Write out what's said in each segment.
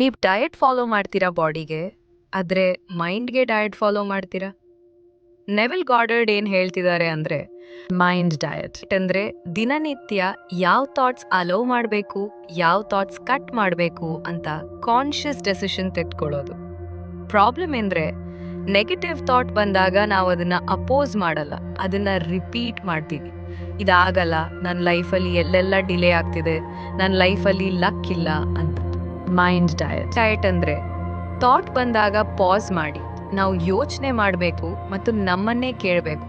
ನೀವು diet follow ಮಾಡ್ತೀರಾ ಬಾಡಿಗೆ ಆದರೆ ಮೈಂಡ್ಗೆ ಡಯಟ್ ಫಾಲೋ ಮಾಡ್ತೀರಾ? ನೆವೆಲ್ ಗಾರ್ಡರ್ಡ್ ಏನು ಹೇಳ್ತಿದ್ದಾರೆ ಅಂದರೆ ಮೈಂಡ್ ಡಯಟ್ ಅಂದರೆ ದಿನನಿತ್ಯ ಯಾವ ಥಾಟ್ಸ್ ಅಲೋ ಮಾಡಬೇಕು, ಯಾವ ಥಾಟ್ಸ್ ಕಟ್ ಮಾಡಬೇಕು ಅಂತ ಕಾನ್ಷಿಯಸ್ ಡೆಸಿಷನ್ ತೆಗೆದುಕೊಳ್ಳೋದು ಪ್ರಾಬ್ಲಮ್ ಅಂದರೆ ನೆಗೆಟಿವ್ ಥಾಟ್ ಬಂದಾಗ ನಾವು ಅದನ್ನು ಅಪೋಸ್ ಮಾಡಲ್ಲ, ಅದನ್ನು ರಿಪೀಟ್ ಮಾಡ್ತೀವಿ. ಇದಾಗಲ್ಲ ನನ್ನ ಲೈಫಲ್ಲಿ ಎಲ್ಲೆಲ್ಲ ಡಿಲೇ ಆಗ್ತಿದೆ ನನ್ನ ಲೈಫಲ್ಲಿ ಲಕ್ ಇಲ್ಲ ಅಂತ. ಮೈಂಡ್ ಡಯಟ್ ಡಯಟ್ ಅಂದರೆ ಥಾಟ್ ಬಂದಾಗ ಪಾಸ್ ಮಾಡಿ, ನಾವು ಯೋಚನೆ ಮಾಡಬೇಕು ಮತ್ತು ನಮ್ಮನ್ನೇ ಕೇಳಬೇಕು.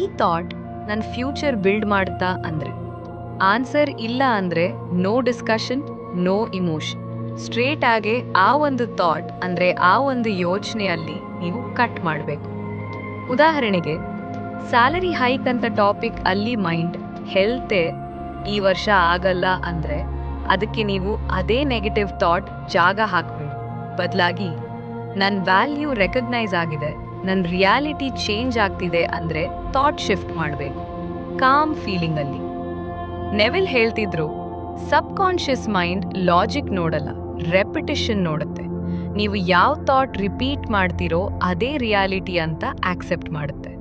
ಈ ಥಾಟ್ ನನ್ನ ಫ್ಯೂಚರ್ ಬಿಲ್ಡ್ ಮಾಡ್ತಾ ಅಂದರೆ ಆನ್ಸರ್ ಇಲ್ಲ ಅಂದರೆ no discussion no emotion straight ಆಗಿ ಆ ಒಂದು ಥಾಟ್ ಅಂದರೆ ಆ ಒಂದು ಯೋಚನೆಯಲ್ಲಿ ನೀವು ಕಟ್ ಮಾಡಬೇಕು. ಉದಾಹರಣೆಗೆ ಸ್ಯಾಲರಿ ಹೈಕ್ ಅಂತ ಟಾಪಿಕ್ ಅಲ್ಲಿ ಮೈಂಡ್ ಹೆಲ್ತೆ ಈ ವರ್ಷ ಆಗಲ್ಲ ಅಂದರೆ ಅದಕ್ಕೆ ನೀವು ಅದೇ ನೆಗೆಟಿವ್ ಥಾಟ್ ಜಾಗ ಹಾಕಬೇಡಿ ಬದಲಾಗಿ ನನ್ನ ವ್ಯಾಲ್ಯೂ ರೆಕಗ್ನೈಸ್ ಆಗಿದೆ ನನ್ನ ರಿಯಾಲಿಟಿ ಚೇಂಜ್ ಆಗ್ತಿದೆ ಅಂದರೆ ಥಾಟ್ ಶಿಫ್ಟ್ ಮಾಡಬೇಕು. ಕಾಮ್ ಫೀಲಿಂಗಲ್ಲಿ ನೆವಿಲ್ ಹೇಳ್ತಿದ್ರು ಸಬ್ ಕಾನ್ಷಿಯಸ್ ಮೈಂಡ್ ಲಾಜಿಕ್ ನೋಡಲ್ಲ ರೆಪಿಟೇಷನ್ ನೋಡುತ್ತೆ. ನೀವು ಯಾವ ಥಾಟ್ ರಿಪೀಟ್ ಮಾಡ್ತೀರೋ ಅದೇ ರಿಯಾಲಿಟಿ ಅಂತ ಆಕ್ಸೆಪ್ಟ್ ಮಾಡುತ್ತೆ.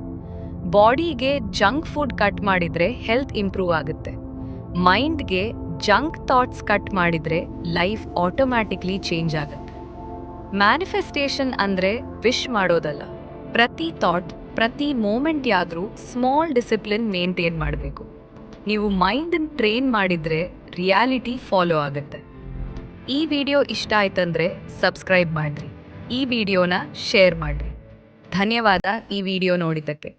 ಬಾಡಿಗೆ ಜಂಕ್ ಫುಡ್ ಕಟ್ ಮಾಡಿದರೆ ಹೆಲ್ತ್ ಇಂಪ್ರೂವ್ ಆಗುತ್ತೆ. ಮೈಂಡ್ಗೆ ಜಂಕ್ ಥಾಟ್ಸ್ ಕಟ್ ಮಾಡಿದರೆ ಲೈಫ್ ಆಟೋಮ್ಯಾಟಿಕ್ಲಿ ಚೇಂಜ್ ಆಗುತ್ತೆ. ಮ್ಯಾನಿಫೆಸ್ಟೇಷನ್ ಅಂದರೆ ವಿಶ್ ಮಾಡೋದಲ್ಲ. ಪ್ರತಿ ಥಾಟ್, ಪ್ರತಿ ಮೂಮೆಂಟ್ ಯಾದ್ರೂ ಸ್ಮಾಲ್ ಡಿಸಿಪ್ಲಿನ್ ಮೇಂಟೈನ್ ಮಾಡಬೇಕು. ನೀವು ಮೈಂಡನ್ನು ಟ್ರೈನ್ ಮಾಡಿದರೆ ರಿಯಾಲಿಟಿ ಫಾಲೋ ಆಗುತ್ತೆ. ಈ ವಿಡಿಯೋ ಇಷ್ಟ ಆಯ್ತಂದ್ರೆ ಸಬ್ಸ್ಕ್ರೈಬ್ ಮಾಡಿರಿ. ಈ ವಿಡಿಯೋನ ಶೇರ್ ಮಾಡಿರಿ. ಧನ್ಯವಾದ ಈ ವಿಡಿಯೋ ನೋಡಿದ್ದಕ್ಕೆ.